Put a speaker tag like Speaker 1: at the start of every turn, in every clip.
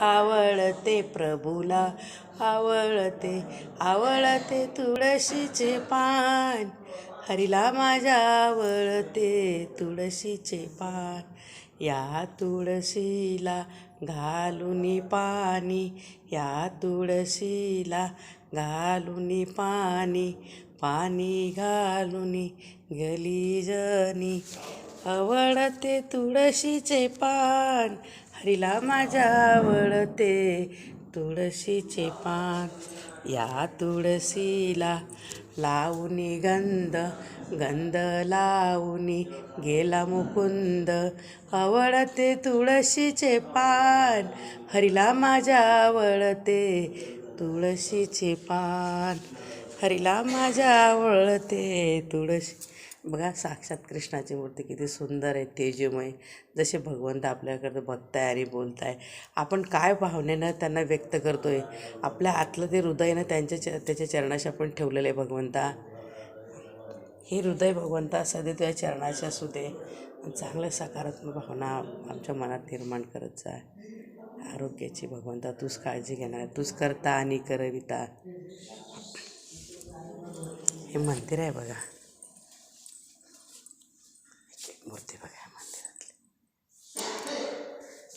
Speaker 1: आवळते प्रभूला आवळते आवळते तुळशीचे पान. हरीला माझ्या आवळते तुळशीचे पान. या तुळशीला घालून पाणी या तुळशीला घालून पाणी. पाणी घालून गलीजनी आवडते तुळशीचे पान. हरीला माझ्या आवडते तुळशीचे पान. या तुळशीला लावूनी गंध गंध लावूनी गेला मुकुंद. आवडते तुळशीचे पान. हरीला माझ्या आवडते तुळशीचे पान. हरीला माझ्या आवडते तुळशी बघा साक्षात कृष्णाची मूर्ती किती सुंदर आहे तेजमय. जसे भगवंत आपल्याकडे बघताय आणि बोलताय. आपण काय भावनेनं त्यांना व्यक्त करतो आहे आपल्या आतलं ते हृदयनं त्यांच्या च त्याच्या चरणाशी आपण ठेवलेलं आहे भगवंता. हे हृदय भगवंता सध्या तुझ्या चरणाशी असू दे. चांगल्या सकारात्मक भावना आमच्या मनात निर्माण करत जा. आरोग्याची भगवंता तूच काळजी घेणार. तूच करता आणि करविता. हे मंदिर आहे बघा एक एक मूर्ती बघा या मंदिरातली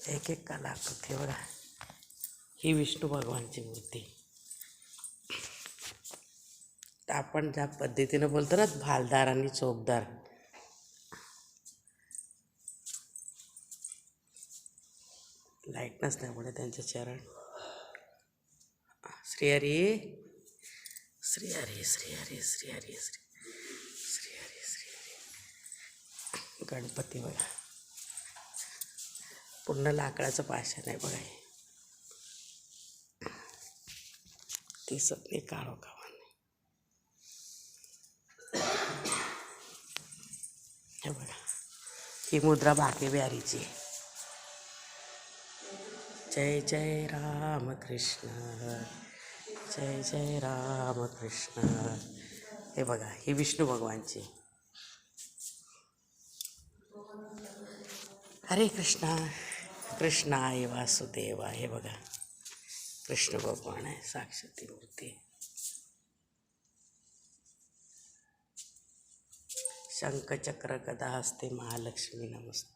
Speaker 1: एक एक कलाकृती बघा. ही विष्णू भगवानची मूर्ती. आपण ज्या पद्धतीनं बोलतो ना भालदार आणि चोपदार. लाइट नसल्यामुळे त्यांचे चरण. श्रीहरी श्रीहरी श्रीहरी श्रीहरी श्री श्रीहरी श्रीहरी. गणपती बघा. पूर्ण लाकडाचं पाषाण आहे बघा हे. दिसत नाही काळो कावाने हे बघा. ही मुद्रा बाके बिहारीची आहे. जय जय राम कृष्ण. जय जय राम कृष्ण. हे बघा ही विष्णू भगवानची हरे कृष्णा. कृष्णाय वासुदेवा हे बघा. कृष्ण भगवान आहे साक्षात मूर्ती शंखचक्र गदा हस्ते महालक्ष्मी नमस्ते.